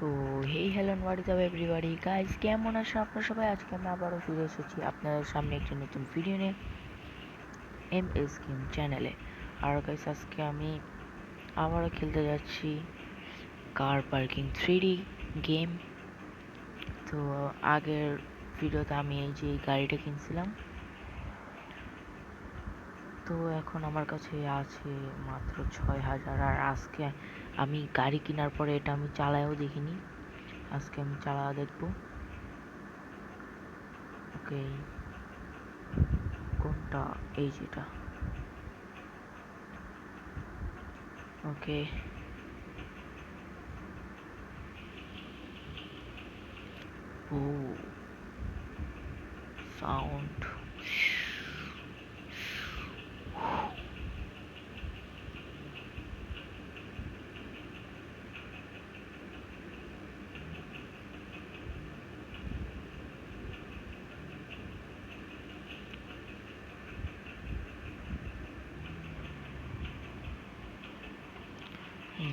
So hey hello what is up everybody guys কেমন আছেন আপনারা সবাই? আজকে আমি আবারও ফিরে এসেছি আপনাদের সামনে একটি নতুন ভিডিও নিয়ে এম এস গেম চ্যানেলে আর গাইস আজকে আমি আবারও খেলতে যাচ্ছি কার পার্কিং থ্রি গেম তো, আগের ভিডিওতে আমি এই যে গাড়িটা কিনছিলাম তো এখন আমার কাছে আছে মাত্র ছয় হাজার। আর আজকে আমি গাড়ি কেনার পরে এটা আমি চালায়ও দেখিনি। আজকে আমি চালা দেখব। ওকে, কোনটা? এই যেটা। ওকে। ও, সাউন্ড।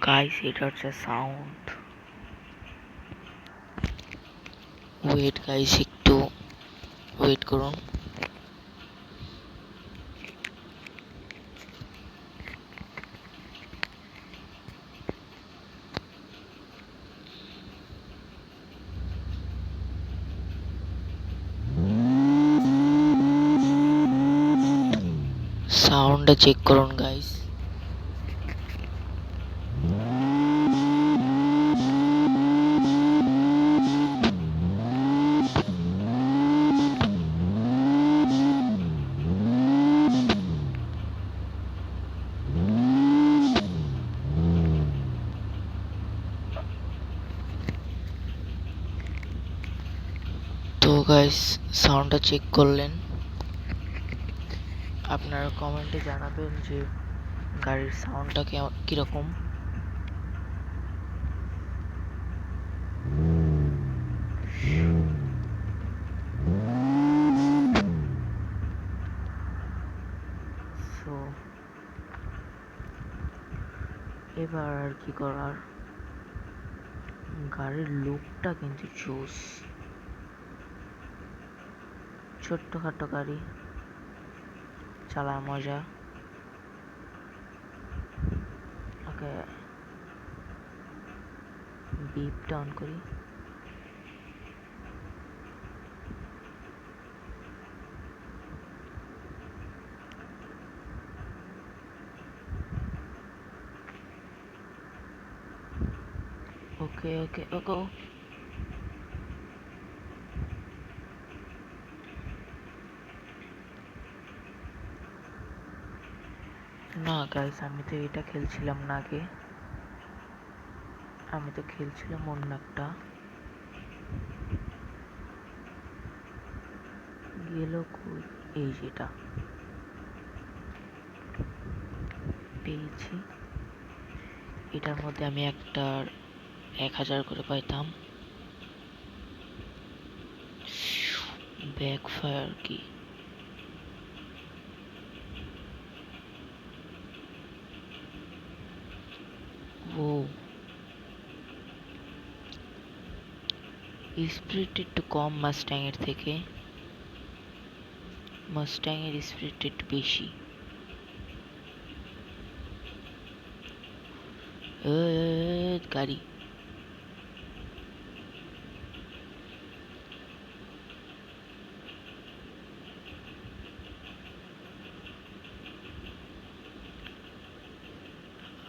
গাইস এটা হচ্ছে সাউন্ড ওয়েট গাইস একটু ওয়েট করুন। সাউন্ডটা চেক করুন গাইস তো গাইস সাউন্ডটা চেক করলেন। আপনারা কমেন্টে জানাবেন যে গাড়ির সাউন্ডটা কীরকম। এবার আর কি করার? গাড়ির লুকটা কিন্তু জোস ছোট্টখাটো গাড়ি। চালা মজা। ওকে বিপটা অন করি। ওকে ওকে ওকে না গাইস আমি তো এটা খেলছিলাম না আগে। আমি তো খেলছিলাম অন্য একটা। গেল কই? এই যেটা পেয়েছি। এটার মধ্যে আমি একটা এক হাজার করে পাইতাম। ব্যাক ফায়ার কি? ও স্পিড একটু কম মাস্ট্যাংয়ের থেকে মাস্ট্যাংয়ের স্পিড একটু বেশি এ, গাড়ি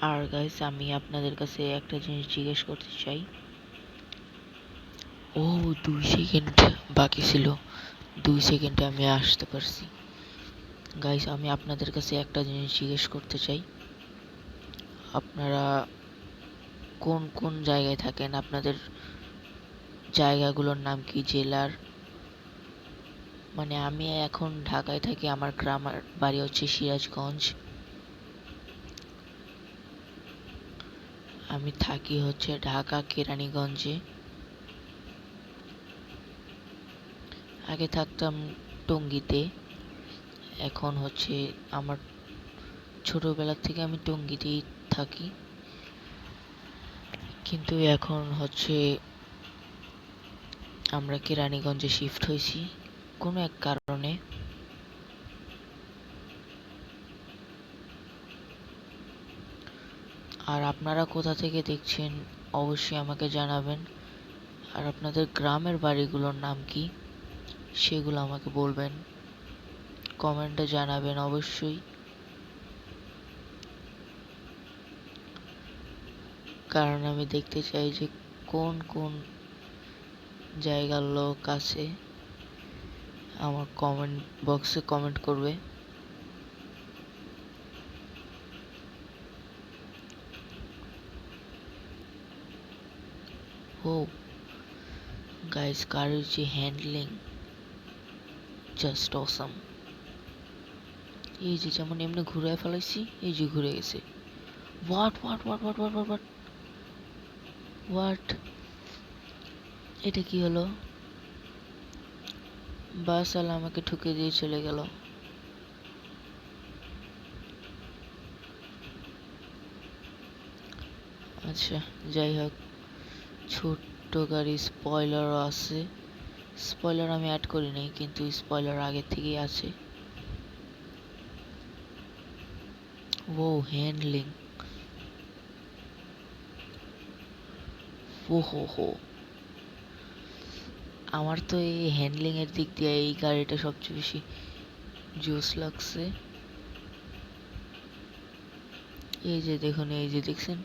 আর গাইস আমি আপনাদের কাছে একটা জিনিস জিজ্ঞেস করতে চাই। ও, দুই সেকেন্ড বাকি ছিল। দুই সেকেন্ডে আমি আসতে পারছি। গাইস আমি আপনাদের কাছে একটা জিনিস জিজ্ঞেস করতে চাই। আপনারা কোন কোন জায়গায় থাকেন? আপনাদের জায়গাগুলোর নাম কি? জেলার? মানে আমি এখন ঢাকায় থাকি, আমার গ্রাম বাড়ি হচ্ছে সিরাজগঞ্জ। আমি থাকি হচ্ছে ঢাকা, কেরানীগঞ্জে। আগে থাকতাম টঙ্গীতে। এখন হচ্ছে আমার ছোটবেলা থেকে আমি টঙ্গীতেই থাকি। কিন্তু এখন হচ্ছে আমরা কি রানীগঞ্জে শিফট হয়েছি। কোনো এক কারণে আর আপনারা কোথা থেকে দেখছেন, অবশ্যই আমাকে জানাবেন। আর আপনাদের গ্রামের বাড়িগুলোর নাম কি, সেগুলো আমাকে বলবেন। কমেন্টে জানাবেন অবশ্যই। কারণ আমি দেখতে চাই যে কোন কোন জায়গার লোক আছে। আমার কমেন্ট বক্সে কমেন্ট করবে। গাইস কারের যে হ্যান্ডলিং জাস্ট অসাম এই যে যেমন এমনি ঘুরে ফেলাইছি, এই যে ঘুরে গেছে। What what what what what what what এটা কি হলো? বাস আলা আমাকে ঠুকে দিয়ে চলে গেল। আচ্ছা যাই হোক। ছোট্ট গাড়ি স্পয়লারও আছে। স্পয়লার আমি অ্যাড করি নাই, কিন্তু স্পয়লার আগে থেকেই আছে। ও হ্যান্ডলিং ও হো হো আমার তো এই হ্যান্ডলিং এর দিক দিয়ে এই গাড়িটা সবচেয়ে বেশি জোস লাগছে। এই যে দেখুন, এই যে দেখছেন?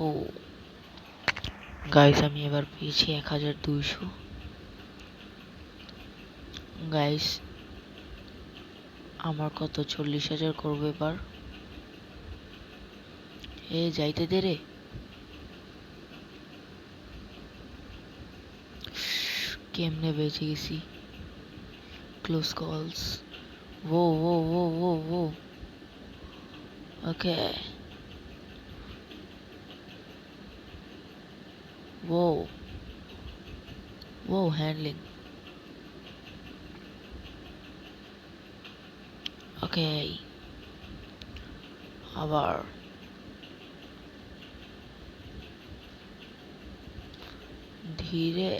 ও। গাইস আমি এবার পেয়েছি এক হাজার দুইশো। গাইস আমার কত? চল্লিশ হাজার করব এবার। এ, যাইতে দে রে কেমনে বেঁচে গেছি? ক্লোজ কলস ও ও ও ও ও ওকে Whoa. Whoa, handling. Okay. আবার ধীরে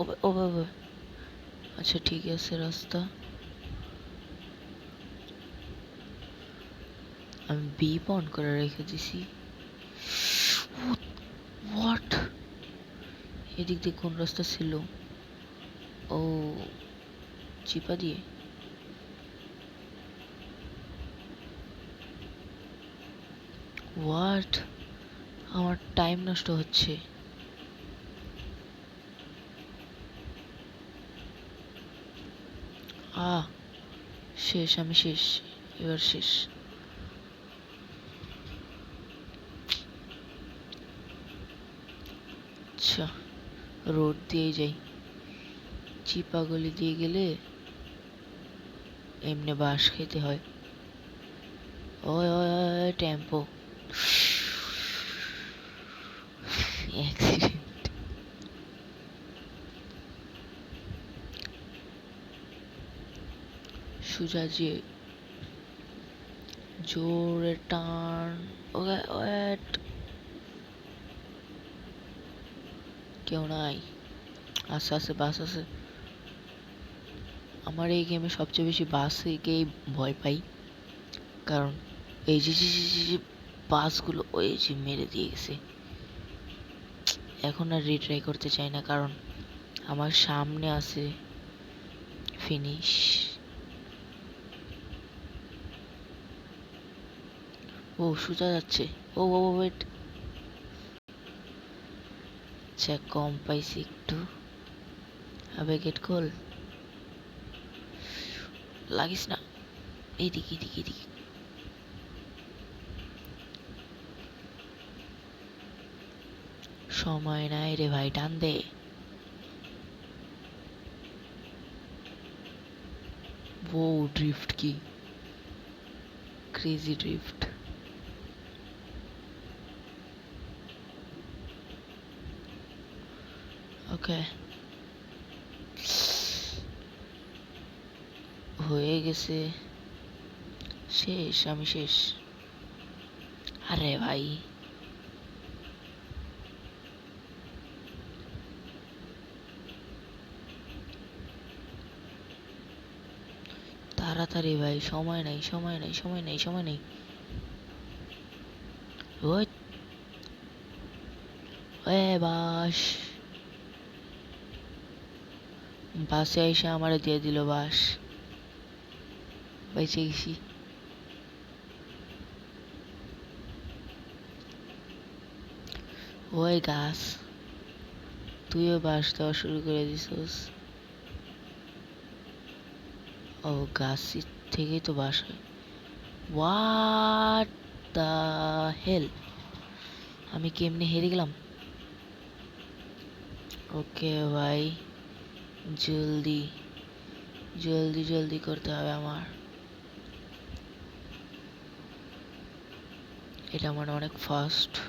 ওবে ওবে ওবে আচ্ছা ঠিক আছে রাস্তা আমি বিপ অন করে রেখে দিছি হোয়াট এদিক দিয়ে কোন রাস্তা ছিল? ও, চিপা দিয়ে? হোয়াট আমার টাইম নষ্ট হচ্ছে। আ শেষ, আমি শেষ, এবার শেষ। আচ্ছা। রোড দিয়ে যাই। চিপা গলি দিয়ে গেলে এমনি বাঁশ খেতে হয়। ওই ওই ওই টেম্পো। অ্যাক্সিডেন্ট সোজা যে জোরে টান ওয়েট কেউ নাই। আস্তে আস্তে, বাস আছে আমার এই গেমে সবচেয়ে বেশি বাসকেই ভয় পাই। কারণ এই যে যে বাসগুলো, ওই যে মেরে দিয়ে গেছে। এখন আর রিট্রাই করতে চাই না, কারণ আমার সামনে আছে ফিনিশ ও, সোজা যাচ্ছে। ও ও ওয়েট আচ্ছা কম পাইছি একটু। আবে গেট খোল। লাগিস না। এইদিকে এদিকে এদিকে সময় নাই রে ভাই, টান দে। ও ড্রিফট কি? Crazy drift okay. হয়ে গেছে। শেষ, আমি শেষ। আরে ভাই। তাড়াতাড়ি ভাই, সময় নাই সময় নাই সময় নাই, সময় নেই। ওই। বাস। বাসে এসে আমারে দিয়ে দিল বাস। বেঁচে গেছি। ওই গাছ, তুইও বাস দেওয়া শুরু করে দিছিস। ও গাছ থেকেই তো বাস হয়। হোয়াট দ্য হেল আমি কেমনে হেরে গেলাম? ওকে ভাই জলদি জলদি জলদি করতে হবে আমার। এটা আমার অনেক ফাস্ট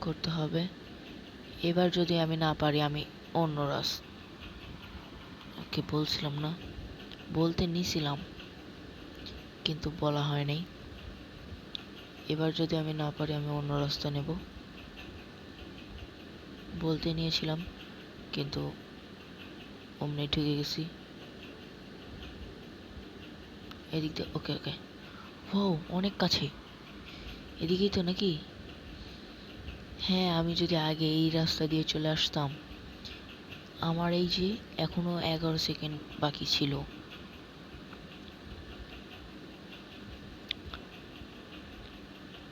করতে হবে। এবার যদি আমি না পারি, আমি অন্য রাস ওকে বলছিলাম না, বলতে নিছিলাম, কিন্তু বলা হয় নাই। এবার যদি আমি না পারি, আমি অন্য রাস্তা নেব। বলতে নিয়েছিলাম, কিন্তু অমনি ঢুকে গেছি। এদিক দিয়ে ওকে ওকে। ও অনেক কাছে। এদিকেই তো নাকি? হ্যাঁ আমি যদি আগে এই রাস্তা দিয়ে চলে আসতাম। আমার এই যে এখনও এগারো সেকেন্ড বাকি ছিল।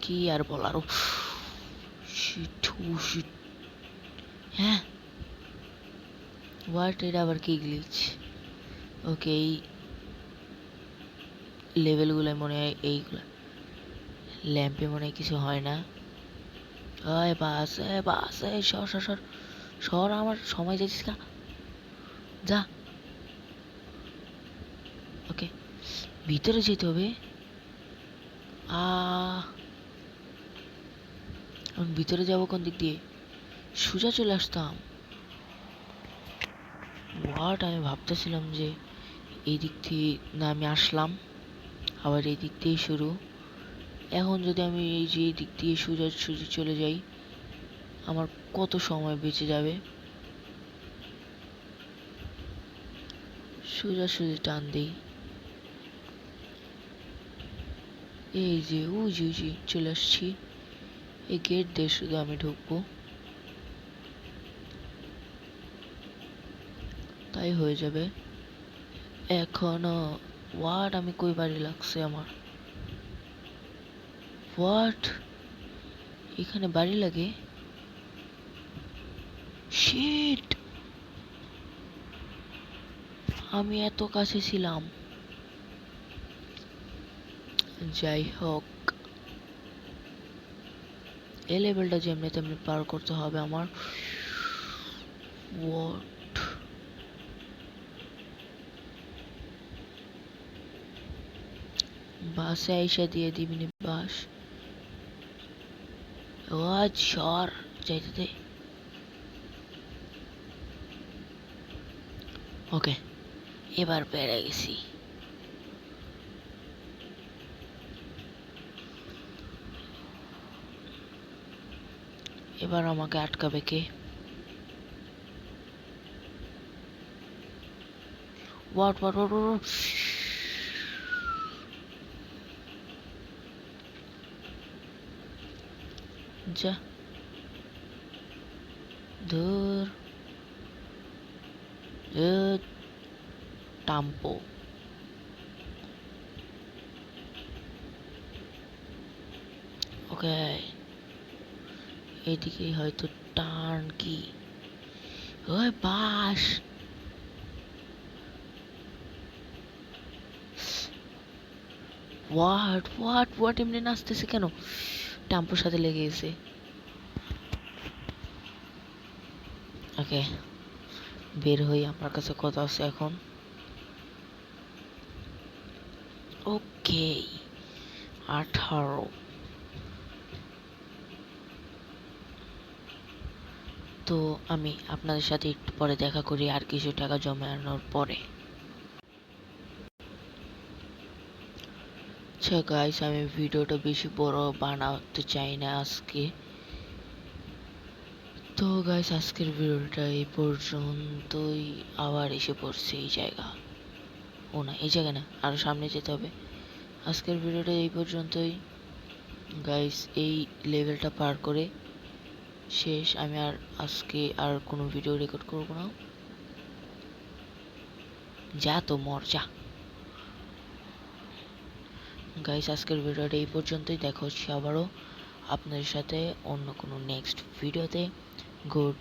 কি আর বলার? oh. হ্যাঁ হোয়াট এটা আবার কি গ্লিচ ওকে এই লেভেলগুলো মনে হয় এইগুলো। ল্যাম্পে মনে হয় কিছু হয় না। ওই বাস এ বাস এ সর সর সর। সর, আমার সময় যাচ্ছিস কা? যা। ওকে, ভিতরে যেতে হবে। আ ভিতরে যাব কোন দিক দিয়ে? সোজা চলে আসতাম। হোয়াট আমি ভাবতেছিলাম যে এই দিক থেকে না আমি আসলাম, আবার এই দিক শুরু। এখন যদি আমি এই যে এই দিক দিয়ে সোজা সোজা চলে যাই, আমার কত সময় বেঁচে যাবে? সোজা সোজা টান দিই। এই যে, ওই যে চলে আসছি। এই গেট দিয়ে শুধু আমি ঢুকবো। তাই হয়ে যাবে। এখনও ওয়াট আমি কই বাড়ি লাগছে আমার। হোয়াট এখানে বাড়ি লাগে? শিট আমি এত কাছে ছিলাম। যাই হোক। এই লেভেলটা যেমনি তেমনি পার করতে হবে আমার। হোয়াট বাসে আইসা দিয়ে দিবিনি বাস ও সর যাইতে দে ওকে এবার পেরে গেছি এবার আমাকে আটকাবে কে হোয়াট হোয়াট হোয়াট হোয়াট যা। ধুর। টাম্পো। ওকে। এদিকে হয়তো টান কি। ওই বাস। হোয়াট হোয়াট হোয়াট এমনি নাচতেছে কেন? টাম্পোর সাথে লেগে গেছে। ওকে, বের হই, আমার কাছে কত আছে এখন। ওকে, আঠারো। তো আমি আপনাদের সাথে একটু পরে দেখা করি, আর কিছু টাকা জমানোর পরে। আচ্ছা গাইস আমি ভিডিওটা বেশি বড় বানাতে চাই না আজকে। তো গাইস আজকের ভিডিওটা এই পর্যন্তই। আবার এসে পড়ছে এই জায়গা। ও না, এই জায়গা না, আরও সামনে যেতে হবে। আজকের ভিডিওটা এই পর্যন্তই। গাইস এই লেভেলটা পার করে শেষ। আমি আর আজকে আর কোনো ভিডিও রেকর্ড করব না। যা তো মর, যা। গাইস আজকের ভিডিওটা এই পর্যন্তই। দেখা হচ্ছে আবারও আপনাদের সাথে অন্য কোনো নেক্সট ভিডিওতে গুড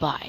বাই